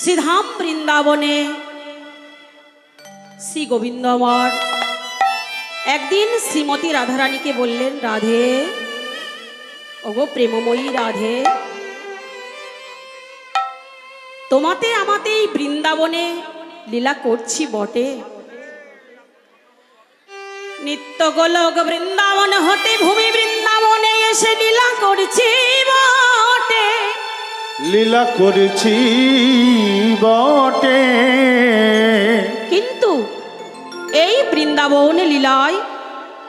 শ্রীধাম বৃন্দাবনে। শ্রী গোবিন্দ আমার একদিন শ্রীমতী রাধারানীকে বললেন, রাধে, ওগো প্রেমময়ী রাধে, তোমাতে আমাতে এই বৃন্দাবনে লীলা করছি বটে। নিত্য গোলক বৃন্দাবন হতে ভূমি বৃন্দাবনে এসে লীলা করছি বটে। লীলা করেছি বটে। কিন্তু এই বৃন্দাবন লীলায়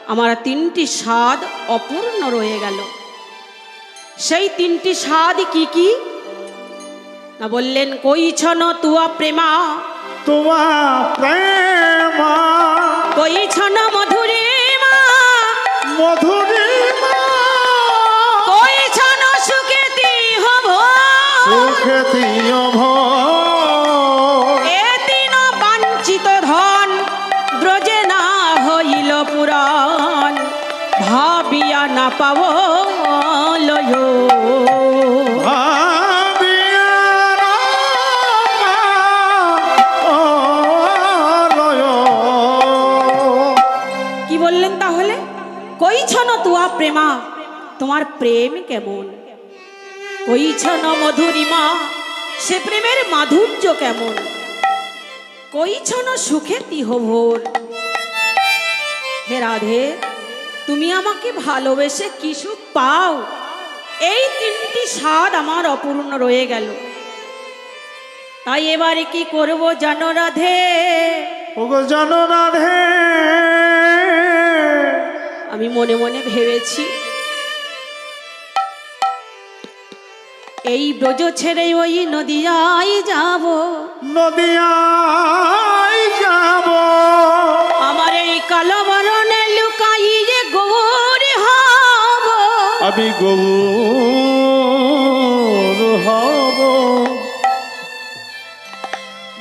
আমার তিনটি স্বাদ অপূর্ণ রয়ে গেল। সেই তিনটি স্বাদ কি কি? না বললেন কইছন তুয়া প্রেমা? তোমার প্রেম। কইছন মধুরিমা সুখেতীয় ভয় এ তিন বাঞ্ছিত ধন ব্রজে না হইল পুরাণ ভাবিয়া না পাব লয়। কি বললেন তাহলে? কইছন তুয়া প্রেমা তোমার প্রেম কেমন? কইছন মধুরিমা সে প্রেমের মাধুর্য কেমন? কইছন সুখে তিহভোর? হে রাধে তুমি আমাকে ভালোবেসে কি সুখ পাও? এই তিনটি স্বাদ আমার অপূর্ণ রয়ে গেল। তাই এবারে কি করব জানো রাধে? ওগো জানো রাধে। আমি মনে মনে ভেবেছি এই ব্রজ ছেড়ে ওই নদিয়ায় যাব। নদিয়ায় যাব। আমার এই কালো বরণে লুকাইয়ে গৌর হব। আমি গৌর হব।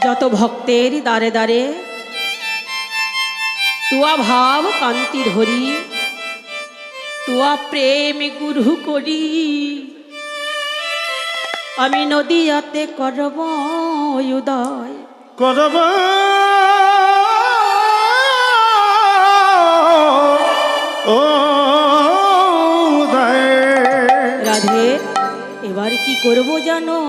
যত ভক্তের দ্বারে দ্বারে তুয়া ভাব কান্তি ধরি তুয়া প্রেম গুরু করি। আমি নদিয়াতে করব উদয়। করব। ও রাধে এবার কি করব জানো?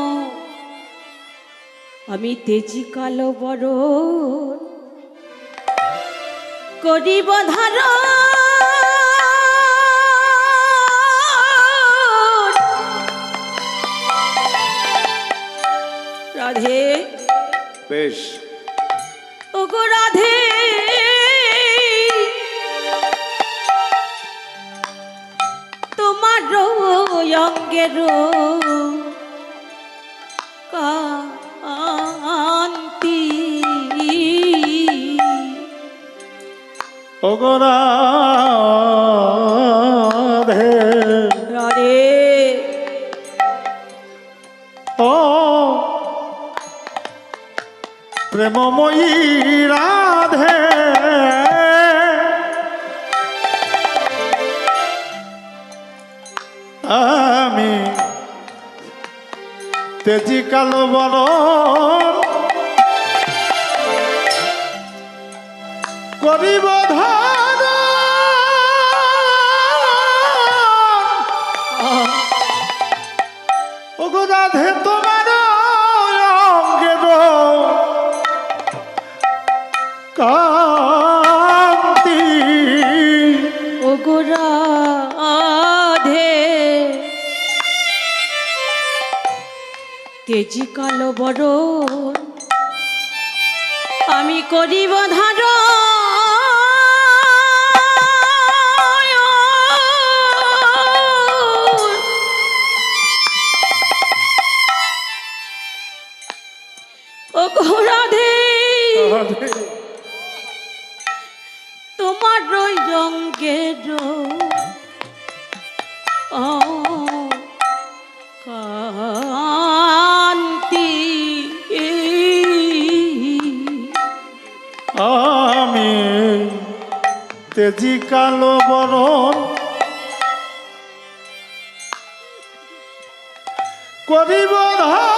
আমি তেজি কালো বড় করিব ধার রাধে। বেশ। ওগো রাধে। তোমার অঙ্গের কান্তি। অগরাধে প্রেমময়ী রাধে। আমি তেজি কালো বড় করিব ধার ওগো রাধে তোমার তেজি কালো বড় আমি করিব ধার কালো বরণ। করিব ধারা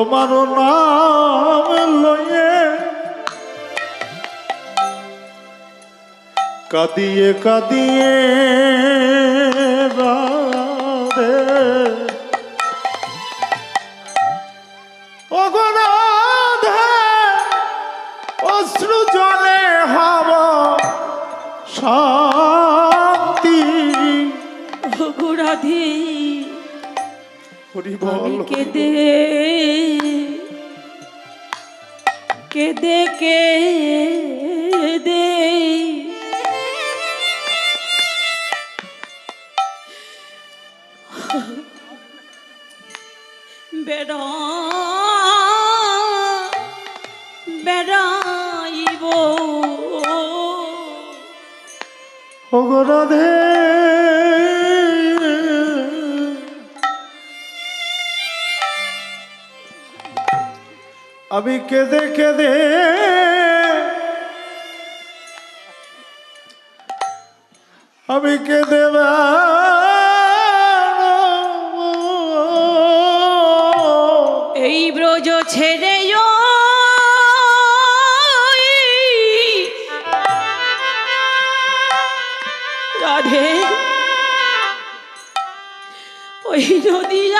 তোমার নাম লয়ে কাঁদিয়ে কাঁদিয়ে শান্তি। আমি কেঁদে কেঁদে কেঁদে। বেড়া বেড়াইব। অগরাধে আমি কেঁদে কেঁদে আমি কেঁদে। এই ব্রজ ছেড়ে রাধে। ওই নদিয়াই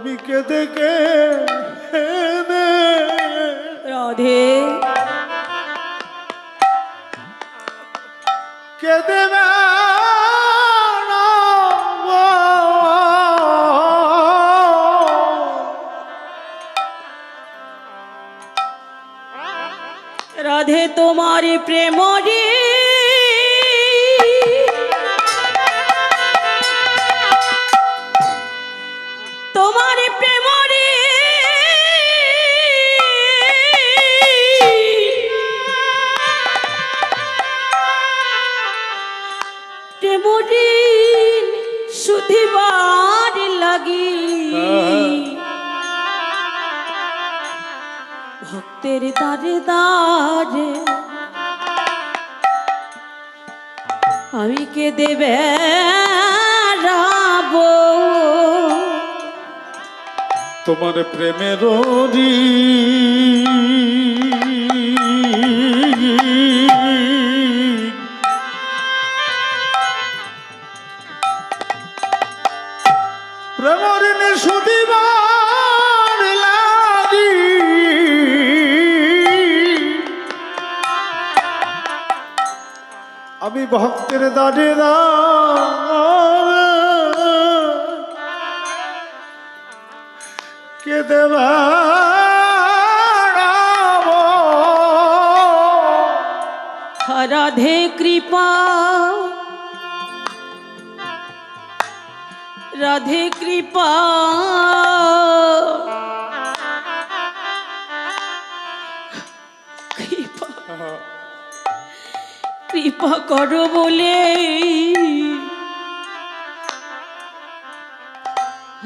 আমি কেঁদে কেঁদে রাধে কেঁদে। রাধে তোমার প্রেম রে ভক্তের দারে দারে। আমি কে দেবে তোমার প্রেমের প্রেমরিণী আমি ভক্তের দাঁড়ে কে দেবা? রাধে কৃপা। রাধে কৃপা। কৃপা করো বলে।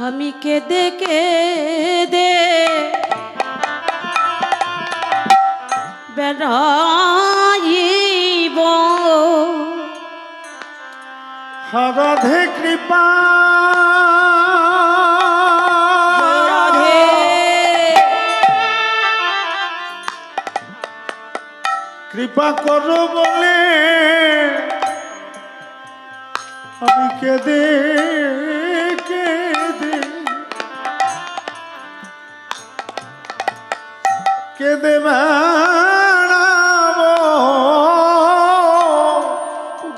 আমি কেঁদে কেঁদে বেড়াইব। রাধে কৃপা কৃপা করো বলে আমি কেঁদে কেঁদে কেঁদে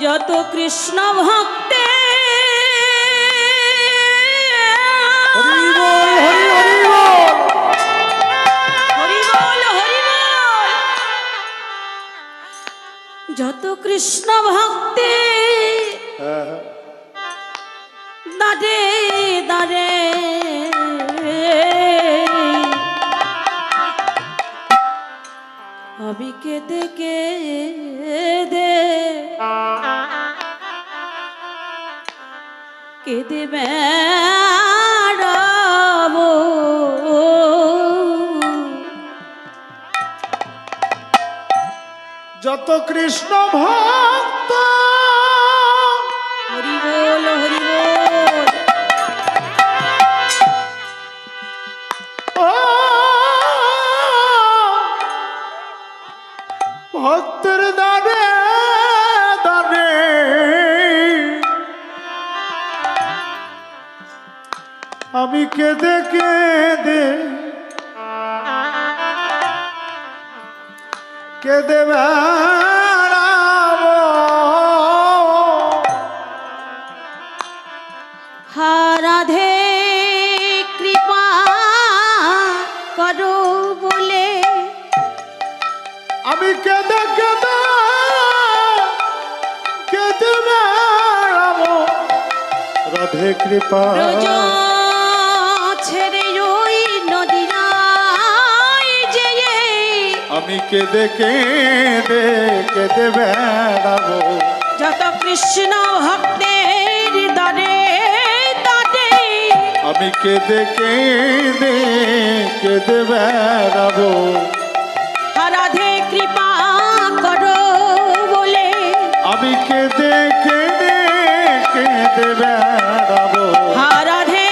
যত কৃষ্ণ ভক্তে কৃষ্ণ ভক্তি। দাঁড়ে দাঁড়ে আমি কেঁদে কেঁদে কেঁদে বেড়াবো কৃষ্ণ ভক্ত। হরি বল হরি বল। ভক্তের দানে দানে। আমি কেঁদে কেঁদে কেঁদে বেড়াবো আমি কেঁদে কেঁদে কেঁদে বেড়াবো। যত কৃষ্ণ ভক্তের দরে দরে আমি কেঁদে কেঁদে কেঁদে বেড়াবো। রাধে কৃপা করো বলে। আমি কেঁদে কেঁদে কেঁদে বেড়াবো। রাধে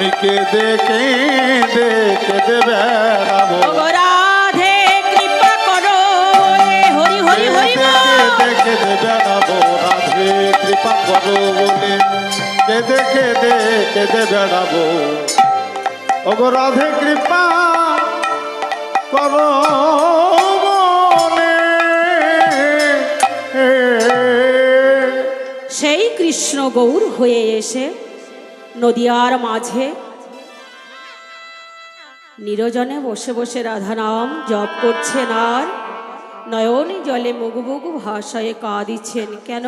আমি কেঁদে কেঁদে কেঁদে বেড়াবো। রাধে কৃপা করো হরি হরি হরি। কেঁদে কেঁদে বেড়াবো রাধে কৃপা করো বলে। কেঁদে কেঁদে কেঁদে বেড়াবো। ওগো রাধে কৃপা করো বলে। সেই কৃষ্ণ গৌর হয়ে এসে নদিয়ার মাঝে নিরজনে বসে বসে রাধা নাম জপ করছেন আর নয়নে জলে মুগু মুগু ভাষায় কাঁদিচ্ছেন কেন?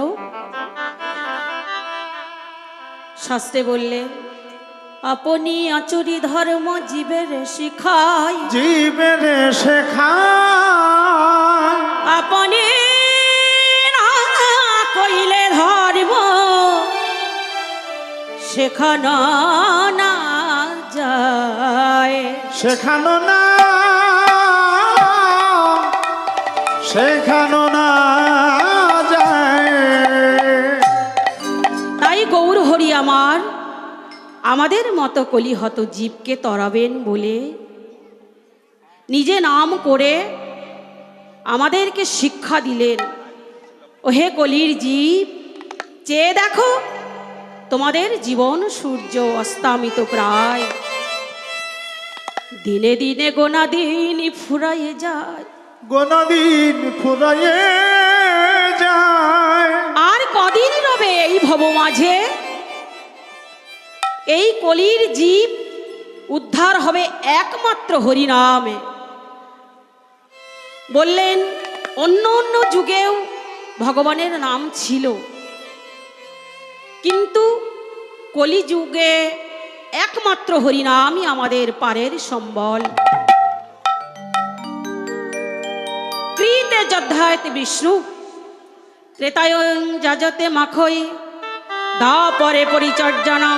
শাস্ত্রে বললেন আপনি আচরি ধর্ম জীবের শিখায় জীবের শেখা আপনি না কইলে ধর্ম শেখানো না যায়। শেখানো না শেখানো না যায়। তাই গৌর হরি আমার আমাদের মতো কলিহত জীবকে তরাবেন বলে নিজে নাম করে আমাদেরকে শিক্ষা দিলেন। ওহে কলির জীব চেয়ে দেখো তোমাদের জীবন সূর্য অস্তামিত প্রায়। দিনে দিনে গোনা দিন ফুরাইয়ে যায়। গোনাদিন ফুরাইয়ে যায়। আর কদিন রবে এই ভব মাঝে? এই কলির জীব উদ্ধার হবে একমাত্র হরিনামে। বললেন অন্য অন্য যুগেও ভগবানের নাম ছিল। কিন্তু কলিযুগে একমাত্র হরিনামই আমাদের পারের সম্বল। কৃতে যধ্যায়তে বিষ্ণু, ত্রেতায়ং যাজতে মাখই, দা পরে পরিচর্যনা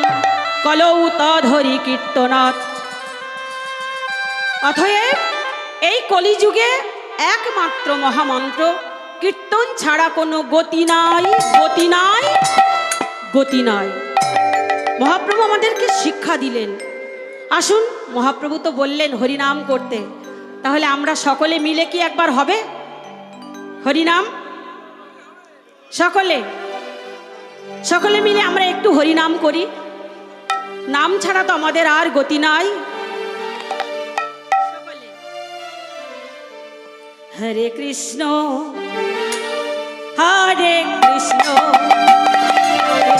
কলৌ তধরি কীর্তনাথ অথয়েব এই কলিযুগে একমাত্র মহামন্ত্র, কীর্তন ছাড়া কোনো গতি নাই গতি নাই। গতি নয়। মহাপ্রভু আমাদেরকে শিক্ষা দিলেন। আসুন, মহাপ্রভু তো বললেন হরিনাম করতে। তাহলে আমরা সকলে মিলে কি একবার হবে? হরিনাম? সকলে? সকলে মিলে আমরা একটু হরিনাম করি। নাম ছাড়া তো আমাদের আর গতি নাই। হরে কৃষ্ণ হরে কৃষ্ণ।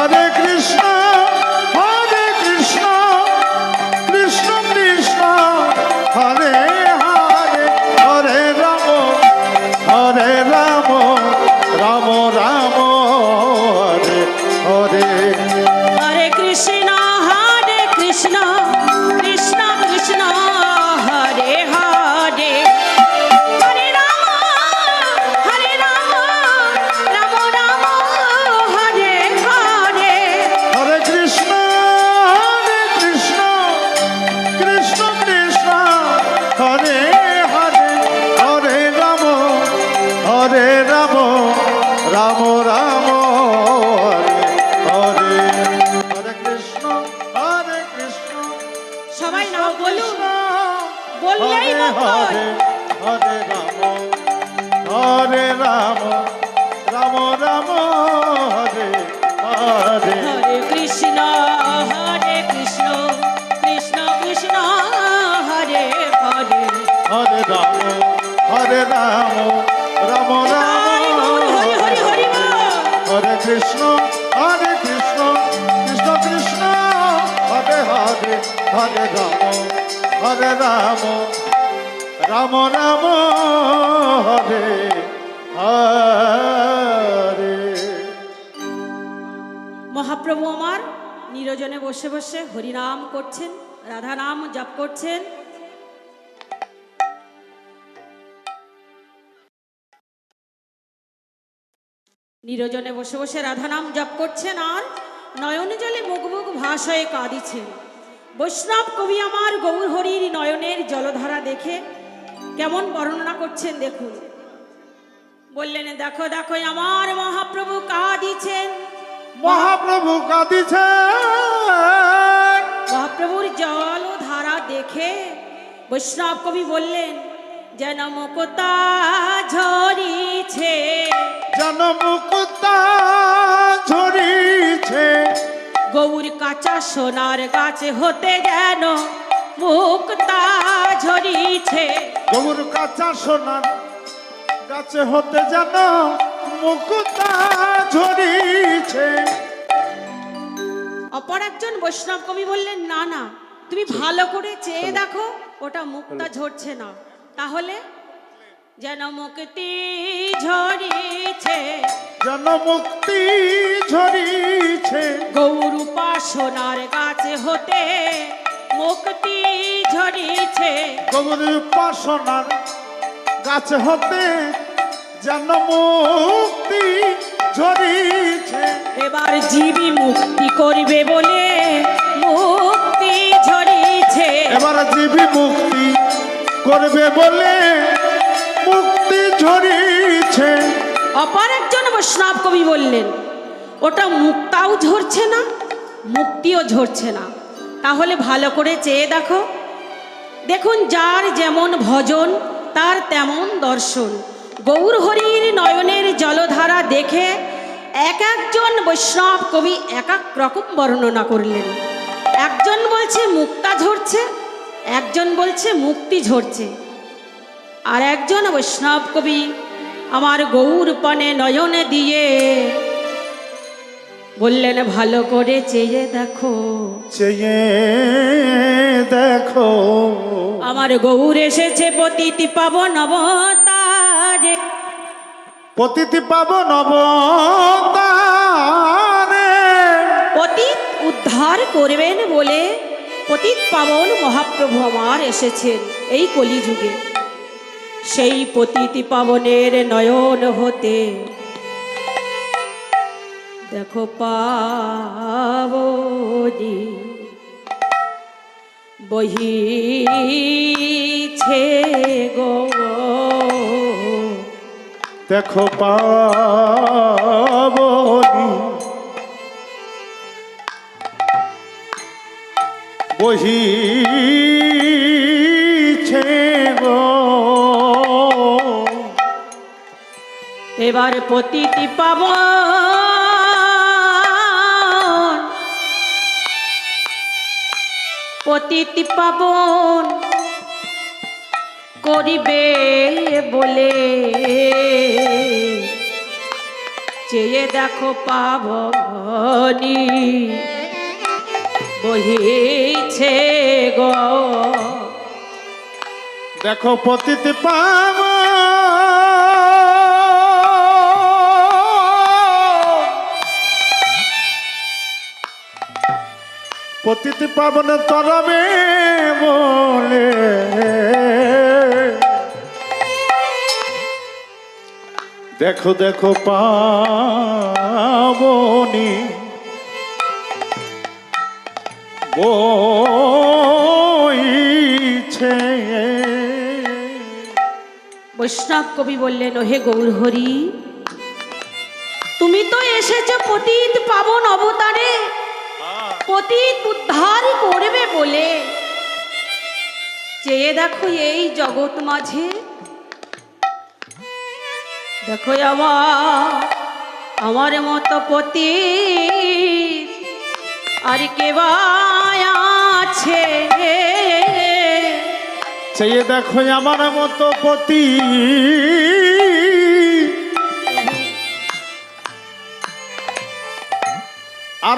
হরে বললেই হরে মঙ্গল। হরে রাম হরে রাম রাম রাম হরে হরে। হরে কৃষ্ণ হরে কৃষ্ণ কৃষ্ণ কৃষ্ণ হরে হরে। হরে রাম হরে রাম রাম রাম হরি হরি হরি। হরে কৃষ্ণ হরে কৃষ্ণ কৃষ্ণ কৃষ্ণ হরে হরে হরে রাম। হরে রাম রাম রাম, হরে মহাপ্রভু আমার নিরজনে বসে বসে হরিনাম করছেন রাধা নাম জপ করছেন। নিরজনে বসে বসে রাধা নাম জপ করছেন আর নয়ন জলে মুখ মুখ ভাষায় কাঁদিছেন। বৈষ্ণব কবি আমার গৌর হরির নয়নের জলধারা দেখে কেমন বর্ণনা করছেন দেখুন। বললেন দেখো দেখো আমার মহাপ্রভু কাঁদিছেন। মহাপ্রভু কাঁদিছে মহাপ্রভুর জল ও ধারা দেখে বৈষ্ণব কবি বললেন যেন মুকতা ঝরিছে। যেন মুকুতা ঝরিছে। গৌর কাঁচা সোনার গাছ হতে যেন মুক্তা ঝরিছে। গৌর কাঁচা সোনার গাছে হতে যেন মুকুতা ঝরিছে। অপর একজন বৈষ্ণব কবি বললেন না না তুমি ভালো করে চেয়ে দেখো ওটা মুক্তা ঝরছে না। তাহলে যেন মুক্তি ঝরিছে যেন মুক্তি ঝরিছে গৌর উপাসনার গাছ হতে মুক্তি ঝরিছে গৌর উপাসনার গাছে হতে যেন মুক্তি ঝরিছে এবার জীবী মুক্তি করবে বলে মুক্তি ঝরিছে এবার জীবী মুক্তি করবে বলে ঝরিছে অপর একজন বৈষ্ণব কবি বললেন, ওটা মুক্তাও ঝরছে না, মুক্তিও ঝরছে না। তাহলে ভালো করে চেয়ে দেখো। দেখুন যার যেমন ভজন, তার তেমন দর্শন। গৌর হরির নয়নের জলধারা দেখে এক একজন বৈষ্ণব কবি এক এক রকম বর্ণনা করলেন। একজন বলছে মুক্তা ঝরছে, একজন বলছে মুক্তি ঝরছে। আর একজন বৈষ্ণব কবি আমার গৌর পানে নয়নে দিয়ে বললেন ভালো করে চেয়ে দেখো। চেয়ে দেখো। আমার গৌর এসেছে পতিতি পাবন অবতারে পতিতি পাব নবতারে। পতিত উদ্ধার করবেন বলে পতিত পাবন মহাপ্রভু আমার এসেছেন এই কলিযুগে। সেই পতিতি পাবনের নয়ন হতে। দেখো পাবনি বহিছে গো। দেখো পাবনি বহিছে এবার পতিতি পাব পতিতি পাবন করিবে বলে। চেয়ে দেখো পাবনি বহিছে গো। দেখো পতিতি পাব পতিতি পাবন তরবে বলে। দেখো দেখো পাবনি। বৈষ্ণব কবি বললেন, ওহে গৌরহরি, তুমি তো এসেছ পতিত পাবন অবতারে। পতিত উদ্ধার করবে বলে। চেয়ে দেখো এই জগৎ মাঝে, দেখো আমার আমার মতো পতি আর কে আছে? চেয়ে দেখো আমার মতো পতি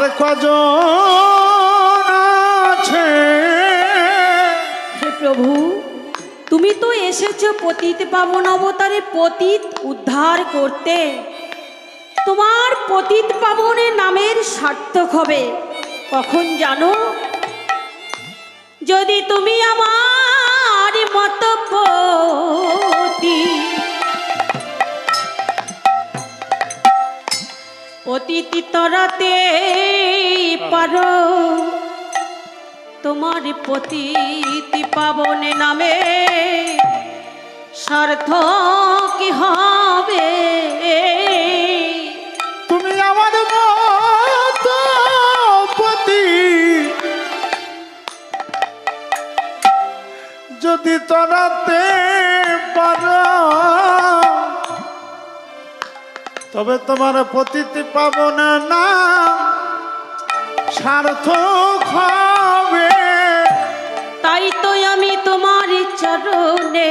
কজন আছে? প্রভু, তুমি তো এসেছ পতিত পাবন অবতারে পতিত উদ্ধার করতে। তোমার পতিত পাবনে নামের সার্থক হবে। কখন জানো? যদি তুমি আমার মতো পতি পতিতি তরাতে পারো। তোমার পতিতি পাবনে নামে স্বার্থ কি হবে? তুমি পতি। যদি তরাতে পারো। তবে তোমার পতিতি পাব না না সার্থক হবে। তাই তো আমি তোমার চরণে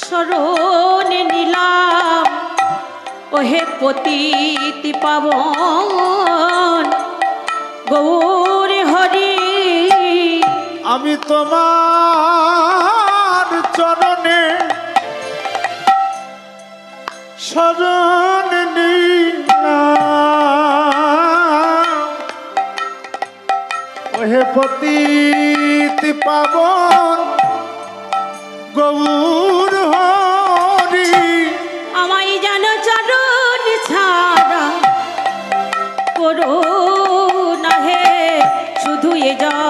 শরণে নিলাম। ওহে পতিতি পাবন গৌর হরি। আমি তোমার চরণে শরণ ওহে পতিতি পাবন গৌর হরি। আমায় যেন চরণ ছাড়া করো শুধু এ জন্মে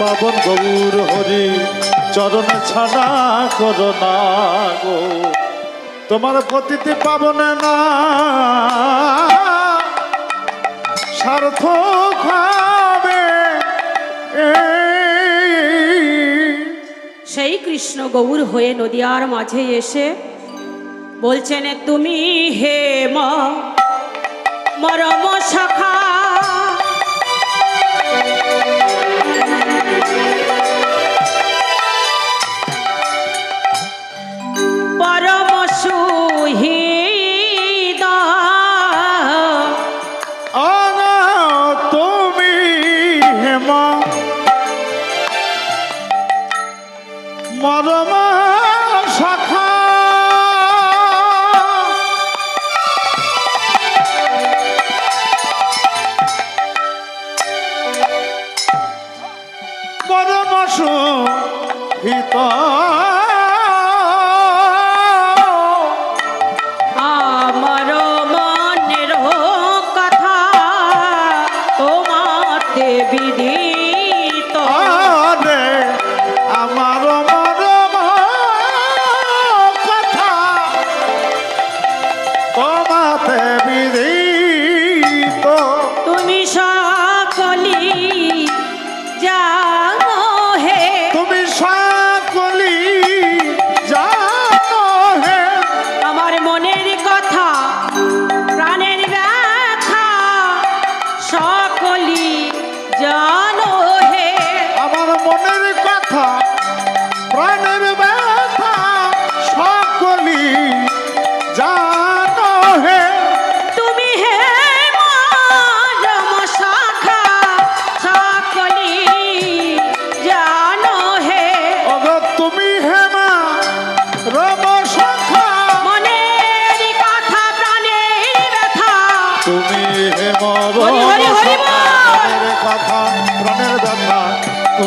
পাবন গৌর হরি, চরণ ছাড়া করোনা গো। তোমার পতিতে পাবন না। সার্থ খাবে সেই কৃষ্ণ গৌর হয়ে নদিয়ার মাঝে এসে বলছেন, তুমি হে মরম শাখা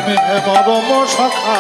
তুমি হে পরম সখা